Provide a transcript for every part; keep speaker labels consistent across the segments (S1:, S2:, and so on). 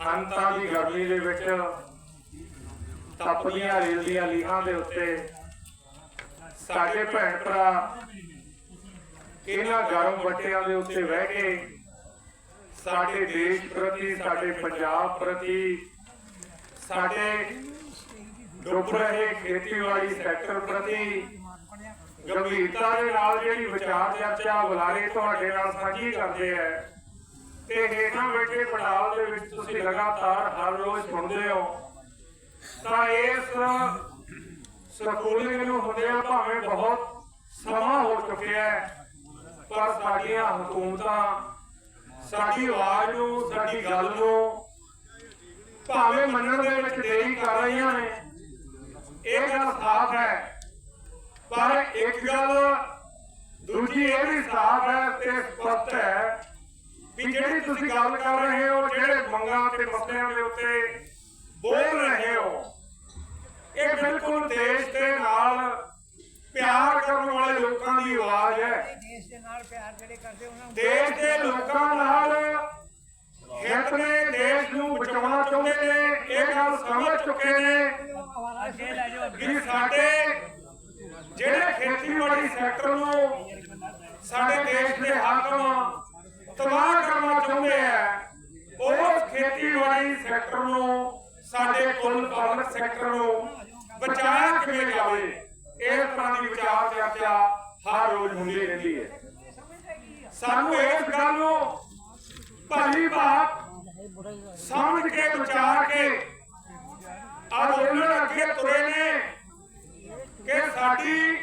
S1: ਅੰਤਾਂ ਦੀ ਗਰਮੀ ਦੇ ਵਿੱਚ ਤਪਦੀਆਂ ਰੇਲ ਦੀਆਂ ਲੀਹਾਂ ਦੇ ਉੱਤੇ। ਸਾਡੇ ਭੈਣ ਭਰਾ ਇਹਨਾਂ ਗਰਮ ਵੱਟਿਆਂ ਦੇ ਉੱਤੇ ਬਹਿ ਕੇ ਸਾਡੇ ਦੇਸ਼ ਪ੍ਰਤੀ, ਸਾਡੇ ਪੰਜਾਬ ਪ੍ਰਤੀ, ਸਾਡੇ ਡੁੱਬ ਰਹੇ ਖੇਤੀਬਾੜੀ ਸੈਕਟਰ ਪ੍ਰਤੀ ਗੰਭੀਰਤਾ ਦੇ ਨਾਲ ਜਿਹੜੀ ਵਿਚਾਰ ਚਰਚਾ ਬੁਲਾਰੇ ਤੁਹਾਡੇ ਨਾਲ ਸਾਂਝੀ ਕਰਦੇ ਆ ਤੇ ਹੇਠਾਂ ਬੈਠੇ ਪੰਡਾਲ ਦੇ ਵਿੱਚ ਤੁਸੀਂ ਲਗਾਤਾਰ ਹਰ ਰੋਜ਼ ਸੁਣਦੇ ਹੋ। ਤਾਂ ਇਸ ਸਕੂਲਿੰਗ ਨੂੰ ਹੁੰਦਿਆਂ ਭਾਵੇਂ ਬਹੁਤ ਸਮਾਂ ਹੋ ਚੁੱਕਿਆ ਹੈ, ਪਰ ਸਾਡੀਆਂ ਹਕੂਮਤਾਂ, ਸਾਡੀ ਆਵਾਜ਼ ਨੂੰ, ਸਾਡੀ ਗੱਲ ਨੂੰ ਭਾਵੇਂ ਮੰਨਣ ਦੇ ਵਿੱਚ ਦੇਰੀ ਕਰ ਰਹੀਆਂ ਨੇ, ਇਹ ਗੱਲ ਸਾਫ਼ ਹੈ। ਪਰ ਇੱਕ ਗੱਲ ਦੂਜੀ ਇਹ ਵੀ ਸਾਫ਼ ਹੈ ਤੇ ਸਪਸ਼ਟ ਹੈ ਵੀ ਜਿਹੜੀ ਤੁਸੀਂ ਗੱਲ ਕਰ ਰਹੇ ਹੋ ਜਿਹੜੇ ਮੰਗਾਂ ਤੇ ਮਸਲਿਆਂ ਦੇ ਉੱਤੇ ਬੋਲ ਰਹੇ ਹੋ। ਇਹ ਬਿਲਕੁਲ ਦੇਸ਼ ਦੇ ਨਾਲ ਪਿਆਰ ਕਰਨ ਵਾਲੇ ਲੋਕਾਂ ਦੀ ਆਵਾਜ਼ ਹੈ।
S2: ਦੇਸ਼ ਦੇ ਨਾਲ ਪਿਆਰ ਜਿਹੜੇ ਕਰਦੇ ਉਹਨਾਂ ਨੂੰ
S1: ਦੇਸ਼ ਦੇ ਲੋਕਾਂ ਨਾਲ ਹਿੱਤ ਨੇ ਦੇਸ਼ ਨੂੰ ਬਚਾਉਣਾ ਚਾਹੁੰਦੇ ਨੇ ਇਹ ਗੱਲ ਸਮਝ ਚੁੱਕੇ ਨੇ। ਕਿ ਸਾਡੇ ਜਿਹੜੇ ਖੇਤੀਬਾੜੀ ਸੈਕਟਰ ਨੂੰ ਸਾਡੇ ਦੇਸ਼ ਦੇ ਹਾਕਮ ਤਬਾਹ ਕਰਨਾ ਚਾਹੁੰਦੇ ਆ। ਉਸ ਖੇਤੀਬਾੜੀ ਸੈਕਟਰ ਨੂੰ, ਸਾਡੇ ਕੁੱਲ ਪਾਲਕ ਸੈਕਟਰ ਨੂੰ ਬਚਾਇਆ ਕਿਵੇਂ ਜਾਵੇ ਇਸ ਤਰ੍ਹਾਂ ਦੀ ਵਿਚਾਰ ਚਰਚਾ ਹਰ ਰੋਜ਼ ਹੁੰਦੀ ਰਹਿੰਦੀ ਹੈ। ਸਾਨੂੰ ਇਸ ਗੱਲ ਨੂੰ ਭਲੀ ਬਾਤ ਸਮਝ ਕੇ, ਵਿਚਾਰ ਕੇ ਅੰਦੋਲਨ ਅੱਗੇ ਤੁਰੇ ਨੇ ਕਿ ਸਾਡੀ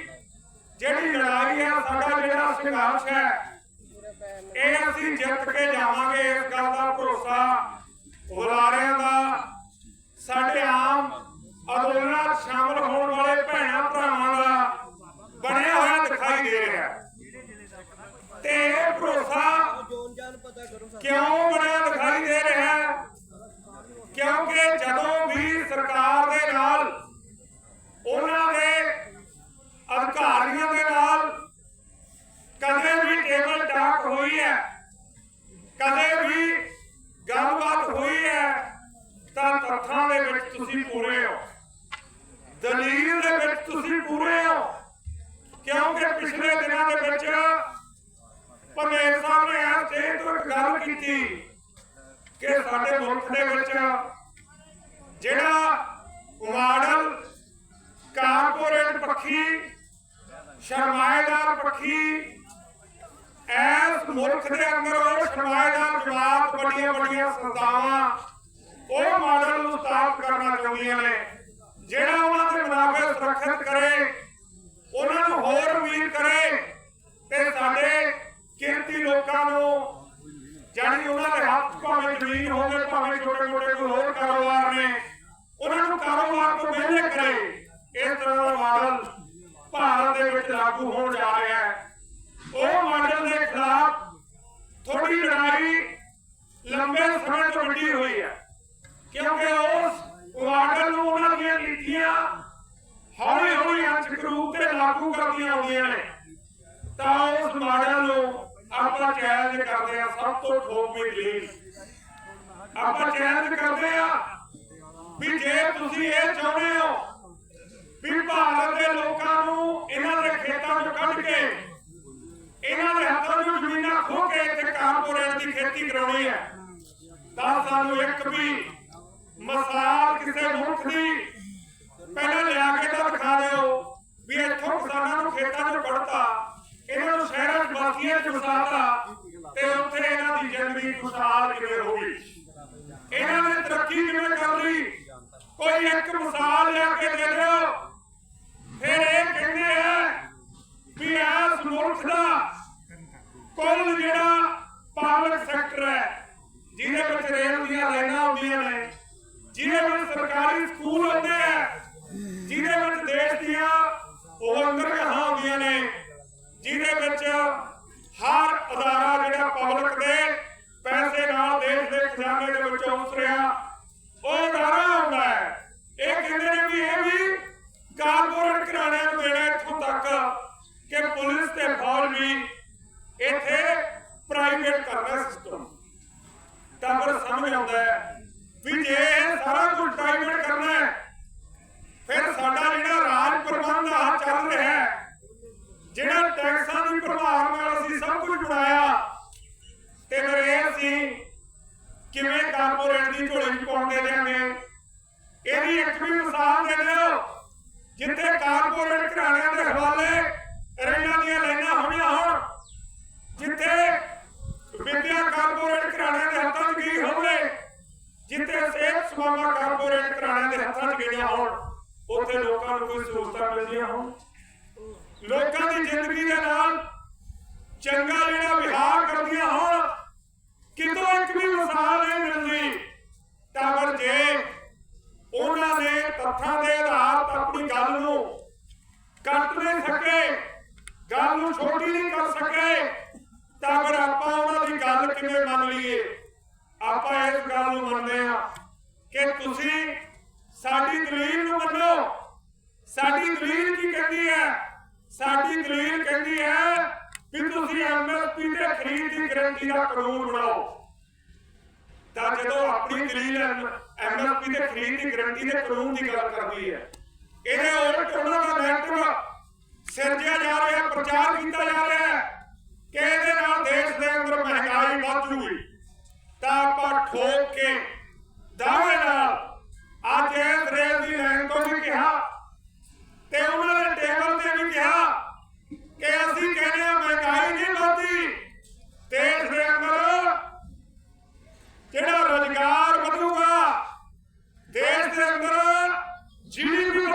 S1: ਜਿਹੜੀ ਲੜਾਈ ਹੈ, ਸਾਡਾ ਜਿਹੜਾ ਸੰਘਰਸ਼ ਹੈ ਇਹ ਅਸੀਂ ਜਿੱਤ ਕੇ ਜਾਵਾਂਗੇ ਇਸ ਗੱਲ ਦਾ ਭਰੋਸਾ। ਬੁਲਾਰਿਆਂ ਦਾ ਸਾਡੇ ਆਮ ਅੰਦੋਲਨਾਂ 'ਚ ਸ਼ਾਮਲ ਹੋਣ ਵਾਲੇ ਭੈਣਾਂ ਭਰਾਵਾਂ ਦਾ ਬਣਿਆ ਹੋਇਆ ਦਿਖਾਈ ਦੇ ਰਿਹਾ। ਤੇ ਇਹ ਭਰੋਸਾ ਕਿਉਂ ਬਣਿਆ ਦਿਖਾਈ ਦੇ ਰਿਹਾ ਹੈ ਕਿਉਂਕਿ ਜਦੋਂ ਵੀ ਸਰਕਾਰ ਦੇ ਨਾਲ ਉਹਨਾਂ ਦੇ ਅਧਿਕਾਰੀਆਂ ਦੇ ਨਾਲ ਕਦੇ ਵੀ ਟੇਬਲ ਟਾਕ ਹੋਈ ਹੈ ਕਦੇ ਵੀ ਗੱਲਬਾਤ ਹੋਈ ਹੈ ਤਾਂ ਤੱਥਾਂ ਦੇ ਵਿੱਚ ਤੁਸੀਂ ਪੂਰੇ ਹੋ ਦਲੀਲ ਦੇ ਵਿੱਚ ਤੁਸੀਂ ਪੂਰੇ ਹੋ। ਕਿਉਂਕਿ ਪਿਛਲੇ ਦਿਨਾਂ ਦੇ ਵਿੱਚ ਪਰਮੇਸ਼ਰ ਸਾਹਿਬ ਨੇ ਇਹ ਸਟੇਜ ਤੋਂ ਗੱਲ ਕੀਤੀ ਕਿ ਸਾਡੇ ਮੁਲਕ ਦੇ ਵਿੱਚ ਜਿਹੜਾ ਮਾਡਲ ਕਾਰਪੋਰੇਟ ਪੱਖੀ ਸ਼ਰਮਾਏਦਾਰ ਪੱਖੀ ਐਸ ਮੁਲਕ ਦੇ ਅੰਦਰ ਉਹ ਸ਼ਰਮਾਏਦਾਰ ਜਵਾਬ ਵੱਡੀਆਂ ਵੱਡੀਆਂ ਸੰਸਥਾਵਾਂ ਉਹ ਮਾਡਲ ਨੂੰ ਸਥਾਪਿਤ ਕਰਨਾ ਚਾਹੁੰਦੀਆਂ ਨੇ। ਜਿਹੜਾ ਉਹਨਾਂ ਦੇ ਮੁਨਾਫੇ ਸੁਰੱਖਿਅਤ ਕਰੇ, ਉਹਨਾਂ ਨੂੰ ਹੋਰ ਅਮੀਰ ਕਰੇ ਤੇ ਸਾਡੇ ਕਿਰਤੀ ਲੋਕਾਂ ਨੂੰ ਜਾਨੀ ਉਹਨਾਂ ਦੇ ਹੱਥ ਭਾਵੇਂ ਜ਼ਮੀਨ ਹੋਵੇ ਭਾਵੇਂ ਛੋਟੇ ਮੋਟੇ ਕੋਈ ਹੋਰ ਕਾਰੋਬਾਰ ਨੇ, ਉਹਨਾਂ ਨੂੰ ਕਾਰੋਬਾਰ ਤੋਂ ਵਿਹਲੇ ਕਰੇ। ਇਸ ਤਰ੍ਹਾਂ ਦਾ ਮਾਡਲ ਭਾਰਤ ਦੇ ਵਿੱਚ ਲਾਗੂ ਹੋਣ ਜਾ ਰਿਹਾ ਹੈ ਉਹ ਮਾਡਲ ਦੇ ਖਿਲਾਫ ਥੋੜੀ ਲੜਾਈ ਲੰਬੇ ਸਮੇਂ ਤੋਂ ਵਿੱਢੀ ਹੋਈ ਹੈ ਕਿਉਂਕਿ ਉਸ ਮਾਡਲ ਨੂੰ ਉਹਨਾਂ ਦੀਆਂ ਨੀਤੀਆਂ ਹੌਲੀ ਹੌਲੀ ਅੰਸ਼ਕ ਰੂਪ ਤੇ ਆਉਂਦੀਆਂ ਨੇ। ਤਾਂ ਉਸ ਮਾਡਲ ਨੂੰ ਆਪਾਂ ਚੈਲੰਜ ਕਰਦੇ ਆ ਸਭ ਤੋਂ ਠੋਕਵੀਂ ਦਲੀਲ ਆਪਾਂ ਚੈਲੰਜ ਕਰਦੇ ਆ ਵੀ ਜੇ ਤੁਸੀਂ ਇਹ ਚਾਹੁੰਦੇ ਹੋ ਵੀ ਭਾਰਤ ਦੇ ਲੋਕਾਂ ਨੂੰ ਇਹਨਾਂ ਦੇ ਖੇਤਾਂ ਚੋਂ ਕੱਢ ਕੇ, ਇਹਨਾਂ ਦੇ ਹੱਥਾਂ ਚੋਂ ਜ਼ਮੀਨਾਂ ਖੋਹ ਕੇ ਤੇ ਕਾਰਪੋਰੇਟ ਦੀ ਖੇਤੀ ਕਰਾਉਣੀ ਹੈ, ਤਾਂ ਸਾਨੂੰ ਇੱਕ ਵੀ ਮਸਾਲ ਕਿਸੇ ਮੁਲਕ ਦੀ ਪਹਿਲਾਂ ਲਿਆ ਕੇ ਤਾਂ ਦਿਖਾ ਦਿਓ ਵੀ ਇੱਥੋਂ ਕਿਸਾਨਾਂ ਨੂੰ ਖੇਤਾਂ 'ਚ ਕੱਢਤਾ ਇਹਨਾਂ ਨੂੰ ਸ਼ਹਿਰਾਂ 'ਚ ਬਸਤੀਆਂ 'ਚ ਵਸਾਤਾ ਤੇ ਉੱਥੇ ਇਹਨਾਂ ਦੀ ਜ਼ਿੰਦਗੀ ਖੁਸ਼ਹਾਲ ਕਿਵੇਂ ਹੋ ਗਈ ਇਹਨਾਂ ਨੇ ਤਰੱਕੀ ਕਿਵੇਂ ਕਰ ਲਈ ਕੋਈ ਇੱਕ ਮਿਸਾਲ ਲਿਆ ਕੇ ਦੇ ਦਿਓ। ਫਿਰ ਇਹ ਕਹਿੰਦੇ ਆ ਵੀ ਇਸ ਮੁਲਕ ਦਾ ਕੁੱਲ ਜਿਹੜਾ ਪਾਵਰ ਸੈਕਟਰ ਹੈ, ਜਿਹਦੇ ਵਿੱਚ ਰੇਲ ਦੀਆਂ ਲਾਈਨਾਂ ਆਉਂਦੀਆਂ ਨੇ, ਜਿਹਦੇ ਵਿੱਚ ਸਰਕਾਰੀ ਸਕੂਲ ਹੁੰਦੇ ਆ, ਜਿਹਦੇ ਵਿੱਚ ਦੇਸ਼ ਦੀਆਂ ਉਹ ਅੰਦਰਗਾਹਾਂ ਹੁੰਦੀਆਂ ਨੇ, ਜਿਹਦੇ ਵਿੱਚ ਹਰ ਅਦਾਰਾ ਜਿਹੜਾ ਪਬਲਿਕ ਦੇ ਪੈਸੇ ਨਾਲ ਦੇਸ਼ ਦੇ ਖਜ਼ਾਨੇ ਦੇ ਵਿੱਚੋਂ ਉਤਰਿਆ ਉਹ ਅਦਾਰਾ ਹੁੰਦਾ ਹੈ ਇਹ ਕਹਿੰਦੇ ਨੇ ਵੀ ਇਹ ਵੀ ਕਾਰਪੋਰੇਟ ਘਰਾਣਿਆਂ ਨੂੰ ਦੇਣਾ ਇੱਥੋਂ ਤੱਕ ਕਿ ਪੁਲਿਸ ਤੇ ਫੌਜ ਵੀ ਇੱਥੇ ਪ੍ਰਾਈਵੇਟ ਕਰਨਾ ਸਿਸਟਮ ਤਾਂ ਫਿਰ ਸਮਝ ਆਉਂਦਾ ਹੈ ਵੀ ਜੇ ਸਾਰਾ ਕੁਝ ਪ੍ਰਾਈਵੇਟ ਕਰਨਾ ਹੈ, ਫਿਰ ਸਾਡਾ ਜਿਹੜਾ ਰਾਜ ਪ੍ਰਬੰਧ ਆ ਚੱਲ ਰਿਹਾ ਹੈ। ਜਿਹੜਾ ਟੈਕਸਾਂ ਦੀ ਪ੍ਰਭਾਵ ਨਾਲ ਅਸੀਂ ਸਭ ਕੁਝ ਜੁੜਾਇਆ ਤੇ ਫਿਰ ਇਹ ਅਸੀਂ ਕਿਵੇਂ ਕਾਰਪੋਰੇਟ ਦੀ ਝੋਲੀ ਚ ਪਾਉਣ ਦੇ ਦਿਆਂਗੇ ਇਹਦੀ ਇੱਕ ਵੀ ਮਿਸਾਲ ਦੇ ਦਿਓ, ਜਿੱਥੇ ਕਾਰਪੋਰੇਟ ਘਰਾਣਿਆਂ ਦੇ ਹਵਾਲੇ ਰੇਲਾਂ ਦੀਆਂ ਲਾਈਨਾਂ ਹੋਈਆਂ ਹੋਣ ਜਿੱਥੇ ਵਿਦਿਆ ਕਾਰਪੋਰੇਟ ਘਰਾਣਿਆਂ ਦੇ ਹੱਥਾਂ 'ਚ ਗਈ ਹੋਵੇ ਜਿੱਥੇ ਸਿਹਤ ਸੇਵਾਵਾਂ ਕਾਰਪੋਰੇਟ ਘਰਾਣਿਆਂ ਦੇ ਹੱਥਾਂ 'ਚ ਗਈਆਂ ਹੋਣ, ਉੱਥੇ ਲੋਕਾਂ ਨੂੰ ਕੋਈ ਸਹੂਲਤਾਂ ਮਿਲਦੀਆਂ ਹੋਣ। ਲੋਕਾਂ ਦੀ ਜ਼ਿੰਦਗੀ ਦੇ ਨਾਲ ਚੰਗਾ ਜਿਹੜਾ ਵਿਹਾਰ ਕਰਦੀਆਂ ਹੋਣ, ਕਿਤੋਂ ਇੱਕ ਵੀ ਮਿਸਾਲ ਨਹੀਂ ਮਿਲਦੀ। ਤਾਂ ਪਰ ਜੇ ਉਹਨਾਂ ਨੇ ਤੱਥਾਂ ਦੇ ਆਧਾਰ ਤੇ ਆਪਣੀ ਗੱਲ ਨੂੰ ਕੱਟ ਨਹੀਂ ਸਕੇ, ਗੱਲ ਨੂੰ ਛੋਟੀ ਨਹੀਂ ਕਰ ਸਕੇ, ਤਾਂ ਫਿਰ ਆਪਾਂ ਉਹਨਾਂ ਦੀ ਗੱਲ ਕਿਵੇਂ ਮੰਨ ਲਈਏ ਆਪਾਂ ਇਸ ਗੱਲ ਨੂੰ ਮੰਨਦੇ ਆ ਕਿ ਤੁਸੀਂ ਸਾਡੀ ਦਲੀਲ ਨੂੰ ਮੰਨੋ। ਸਾਡੀ ਦਲੀਲ ਕੀ ਕਹਿੰਦੀ ਹੈ? ਸਾਡੀ ਦਲੀਲ ਕਹਿੰਦੀ ਹੈ ਕਿ ਤੁਸੀਂ ਐਮਐਸਪੀ ਤੇ ਖਰੀਦ ਦੀ ਗਰੰਟੀ ਦਾ ਕਾਨੂੰਨ ਬਣਾਓ। ਤਾਂ ਜਦੋਂ ਆਪਣੀ ਦਲੀਲ ਐਮਐਸਪੀ ਤੇ ਖਰੀਦ ਦੀ ਗਰੰਟੀ ਦੇ ਕਾਨੂੰਨ ਦੀ ਗੱਲ ਕਰਦੀ ਹੈ, ਇਹਦੇ ਉਲਟ ਉਹਨਾਂ ਦਾ ਮਹਿਕਮਾ ਸਿਰਜਿਆ ਜਾ ਰਿਹਾ, ਪ੍ਰਚਾਰ ਕੀਤਾ ਜਾ ਰਿਹਾ